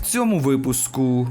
цьому випуску.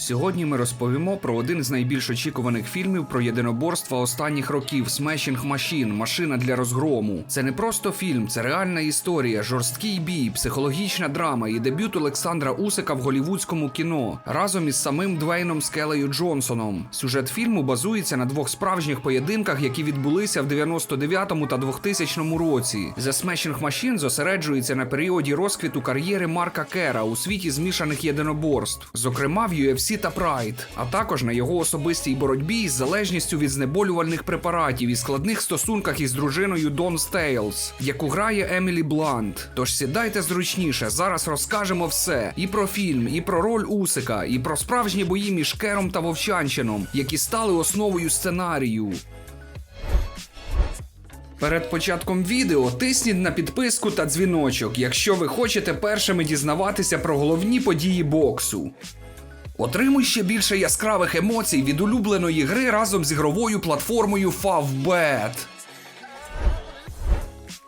Сьогодні ми розповімо про один з найбільш очікуваних фільмів про єдиноборства останніх років Smashing Machine Машина для розгрому. Це не просто фільм, це реальна історія, жорсткий бій, психологічна драма і дебют Олександра Усика в голівудському кіно разом із самим Двейном Скелею Джонсоном. Сюжет фільму базується на двох справжніх поєдинках, які відбулися в 99-му та 2000 році. The Smashing Machine зосереджується на періоді розквіту кар'єри Марка Кера у світі змішаних єдиноборств, зокрема в UFC та Pride, а також на його особистій боротьбі із залежністю від знеболювальних препаратів і складних стосунках із дружиною Дон Стейлс, яку грає Емілі Блант. Тож сідайте зручніше, зараз розкажемо все: і про фільм, і про роль Усика, і про справжні бої між Кером та Вовчанчином, які стали основою сценарію. Перед початком відео тисніть на підписку та дзвіночок, якщо ви хочете першими дізнаватися про головні події боксу. Отримуй ще більше яскравих емоцій від улюбленої гри разом з ігровою платформою Favbet.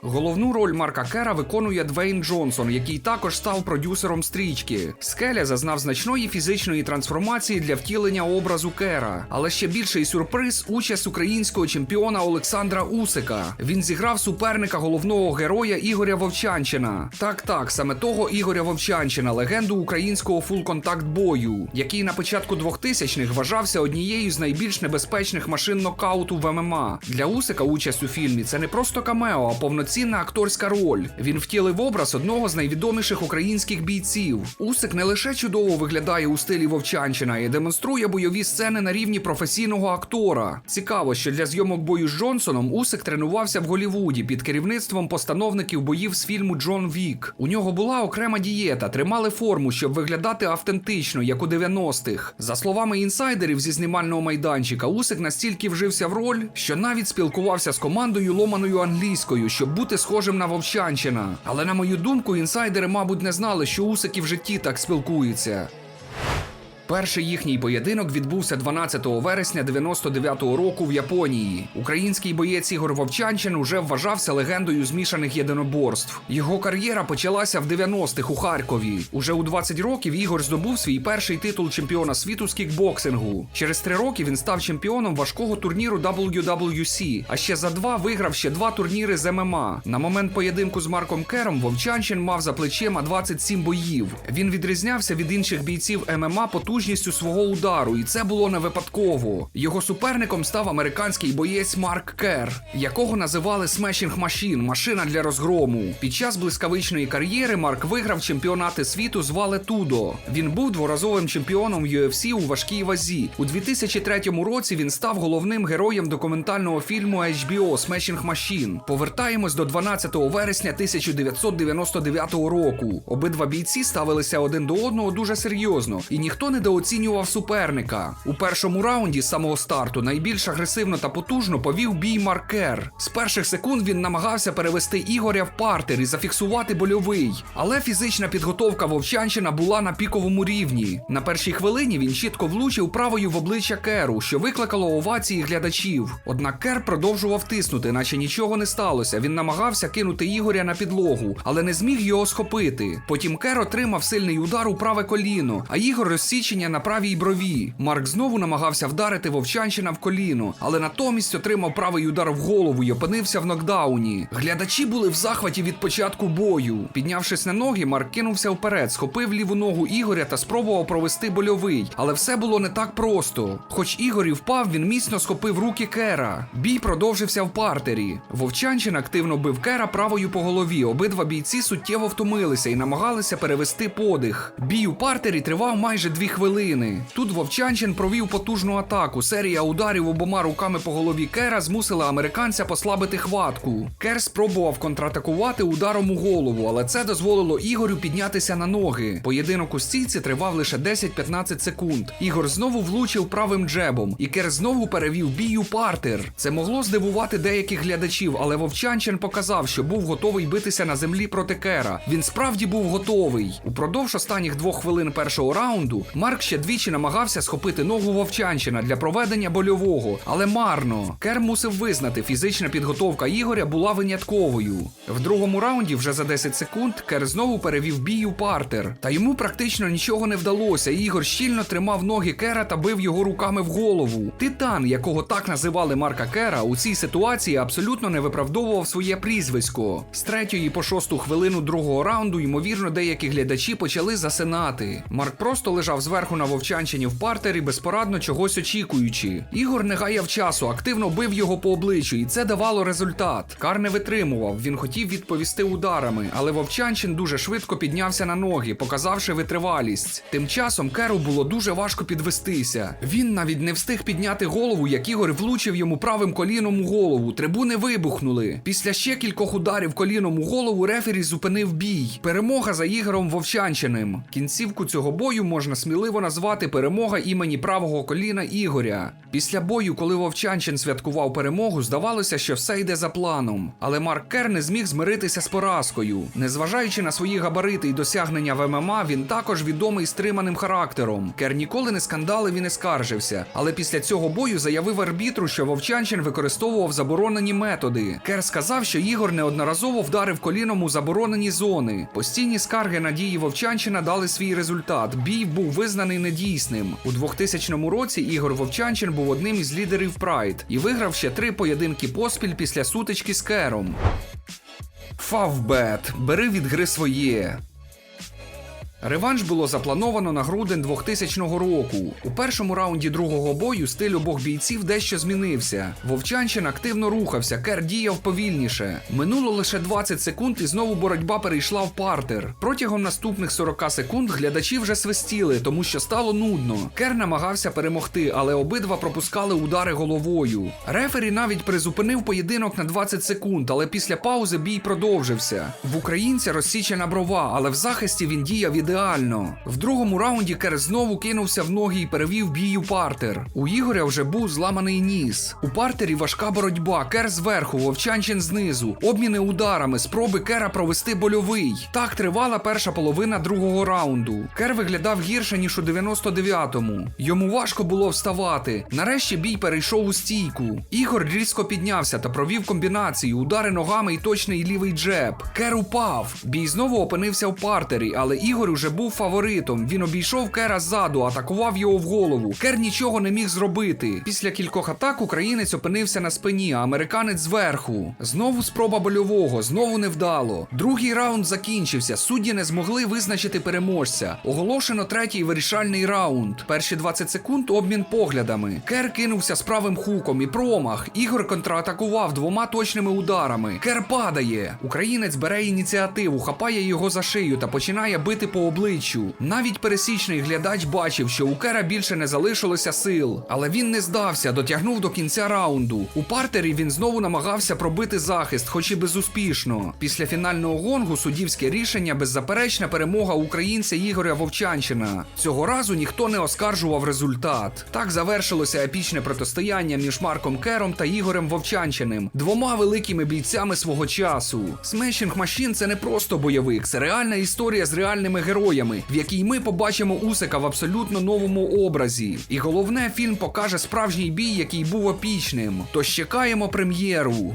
Головну роль Марка Кера виконує Двейн Джонсон, який також став продюсером стрічки. Скеля зазнав значної фізичної трансформації для втілення образу Кера. Але ще більший сюрприз участь українського чемпіона Олександра Усика. Він зіграв суперника головного героя Ігоря Вовчанчина. Так, так, саме того Ігоря Вовчанчина, легенду українського фулконтакт бою, який на початку 2000-х вважався однією з найбільш небезпечних машин нокауту в ММА. Для Усика участь у фільмі це не просто камео, а повноцінна акторська роль. Він втілив образ одного з найвідоміших українських бійців. Усик не лише чудово виглядає у стилі Вовчанчина і демонструє бойові сцени на рівні професійного актора. Цікаво, що для зйомок бою з Джонсоном Усик тренувався в Голівуді під керівництвом постановників боїв з фільму Джон Вік. У нього була окрема дієта, тримали форму, щоб виглядати автентично, як у 90-х. За словами інсайдерів зі знімального майданчика, Усик настільки вжився в роль, що навіть спілкувався з командою ломаною англійською, щоб бути схожим на Вовчанчина. Але на мою думку, інсайдери, мабуть, не знали, що усики в житті так спілкується. Перший їхній поєдинок відбувся 12 вересня 99-го року в Японії. Український боєць Ігор Вовчанчин уже вважався легендою змішаних єдиноборств. Його кар'єра почалася в 90-х у Харкові. Уже у 20 років Ігор здобув свій перший титул чемпіона світу з кікбоксингу. Через три роки він став чемпіоном важкого турніру WWC, а ще за два виграв ще два турніри з ММА. На момент поєдинку з Марком Кером Вовчанчин мав за плечима 27 боїв. Він відрізнявся від інших бійців ММА потужністю свого удару, і це було не випадково. Його суперником став американський боєць Марк Кер, якого називали Smashing Machine – машина для розгрому. Під час блискавичної кар'єри Марк виграв чемпіонати світу з Вале Тудо. Він був дворазовим чемпіоном UFC у важкій вазі. У 2003 році він став головним героєм документального фільму HBO Smashing Machine. Повертаємось до 12 вересня 1999 року. Обидва бійці ставилися один до одного дуже серйозно, і ніхто не недооцінював суперника. У першому раунді з самого старту найбільш агресивно та потужно повів бій Маркер. З перших секунд він намагався перевести Ігоря в партер і зафіксувати больовий. Але фізична підготовка Вовчанчина була на піковому рівні. На першій хвилині він чітко влучив правою в обличчя Керу, що викликало овації глядачів. Однак Кер продовжував тиснути, наче нічого не сталося. Він намагався кинути Ігоря на підлогу, але не зміг його схопити. Потім Кер отримав сильний удар у праве коліно, а Ігор розсічення на правій брові. Марк знову намагався вдарити Вовчанчина в коліно, але натомість отримав правий удар в голову і опинився в нокдауні. Глядачі були в захваті від початку бою. Піднявшись на ноги, Марк кинувся вперед, схопив ліву ногу Ігоря та спробував провести больовий. Але все було не так просто. Хоч Ігор і впав, він міцно схопив руки Кера. Бій продовжився в партері. Вовчанчин активно бив Кера правою по голові. Обидва бійці суттєво втомилися і намагалися перевести подих. Бій у партері тривав майже дві хвилини. Тут Вовчанчин провів потужну атаку. Серія ударів обома руками по голові Кера змусила американця послабити хватку. Кер спробував контратакувати ударом у голову, але це дозволило Ігорю піднятися на ноги. Поєдинок у стійці тривав лише 10-15 секунд. Ігор знову влучив правим джебом, і Кер знову перевів бій у партер. Це могло здивувати деяких глядачів, але Вовчанчин показав, що був готовий битися на землі проти Кера. Він справді був готовий. Упродовж останніх двох хвилин першого раунду Марк Марк ще двічі намагався схопити ногу Вовчанчина для проведення больового, але марно. Кер мусив визнати, фізична підготовка Ігоря була винятковою. В другому раунді, вже за 10 секунд, Кер знову перевів бій у партер. Та йому практично нічого не вдалося. Ігор щільно тримав ноги Кера та бив його руками в голову. Титан, якого так називали Марка Кера, у цій ситуації абсолютно не виправдовував своє прізвисько. З третьої по шосту хвилину другого раунду, ймовірно, деякі глядачі почали засинати. Марк просто лежав зверху на вовчанчині в партері, безпорадно чогось очікуючи. Ігор не гаяв часу, активно бив його по обличчю, і це давало результат. Кар не витримував. Він хотів відповісти ударами, але Вовчанчин дуже швидко піднявся на ноги, показавши витривалість. Тим часом Керу було дуже важко підвестися. Він навіть не встиг підняти голову, як Ігор влучив йому правим коліном у голову. Трибуни вибухнули. Після ще кількох ударів коліном у голову рефері зупинив бій. Перемога за Ігорем Вовчанчиним. Кінцівку цього бою можна сміливо назвати перемога імені правого коліна Ігоря. Після бою, коли Вовчанчин святкував перемогу, здавалося, що все йде за планом. Але Марк Кер не зміг змиритися з поразкою. Незважаючи на свої габарити і досягнення в ММА, він також відомий стриманим характером. Кер ніколи не скандалив і не скаржився. Але після цього бою заявив арбітру, що Вовчанчин використовував заборонені методи. Кер сказав, що Ігор неодноразово вдарив коліном у заборонені зони. Постійні скарги на дії Вовчанчина дали свій результат. Бій був визнаний недійсним. У 2000 році Ігор Вовчанчин був одним із лідерів Прайд і виграв ще три поєдинки поспіль після сутички з Кером. Фавбет, бери від гри своє. Реванш було заплановано на грудень 2000 року. У першому раунді другого бою стиль обох бійців дещо змінився. Вовчанчин активно рухався, Кер діяв повільніше. Минуло лише 20 секунд, і знову боротьба перейшла в партер. Протягом наступних 40 секунд глядачі вже свистіли, тому що стало нудно. Кер намагався перемогти, але обидва пропускали удари головою. Рефері навіть призупинив поєдинок на 20 секунд, але після паузи бій продовжився. В українця розсічена брова, але в захисті він діяв ідеально. В другому раунді Кер знову кинувся в ноги і перевів бій у партер. У Ігоря вже був зламаний ніс. У партері важка боротьба. Кер зверху, Вовчанчин знизу, обміни ударами, спроби Кера провести больовий. Так тривала перша половина другого раунду. Кер виглядав гірше ніж у 99-му. Йому важко було вставати. Нарешті бій перейшов у стійку. Ігор різко піднявся та провів комбінацію, удари ногами і точний лівий джеб. Кер упав. Бій знову опинився в партері, але Ігор уже був фаворитом. Він обійшов Кера ззаду, атакував його в голову. Кер нічого не міг зробити. Після кількох атак українець опинився на спині, а американець зверху. Знову спроба больового, знову невдало. Другий раунд закінчився. Судді не змогли визначити переможця. Оголошено третій вирішальний раунд. Перші 20 секунд обмін поглядами. Кер кинувся з правим хуком і промах. Ігор контратакував двома точними ударами. Кер падає. Українець бере ініціативу, хапає його за шию та починає бити по обличчю. Навіть пересічний глядач бачив, що у Кера більше не залишилося сил. Але він не здався, дотягнув до кінця раунду. У партері він знову намагався пробити захист, хоч і безуспішно. Після фінального гонгу суддівське рішення беззаперечна перемога українця Ігоря Вовчанчина. Цього разу ніхто не оскаржував результат. Так завершилося епічне протистояння між Марком Кером та Ігорем Вовчанчиним, двома великими бійцями свого часу. Smashing Machine – це не просто бойовик, це реальна історія з реальними героями, в якій ми побачимо Усика в абсолютно новому образі. І головне, фільм покаже справжній бій, який був епічним. Тож чекаємо прем'єру.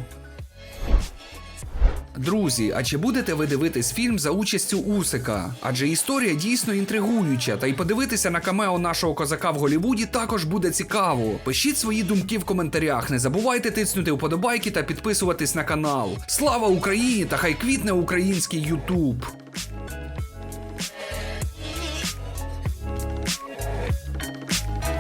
Друзі, а чи будете ви дивитись фільм за участю Усика? Адже історія дійсно інтригуюча, та й подивитися на камео нашого козака в Голівуді також буде цікаво. Пишіть свої думки в коментарях, не забувайте тиснути вподобайки та підписуватись на канал. Слава Україні та хай квітне український Ютуб!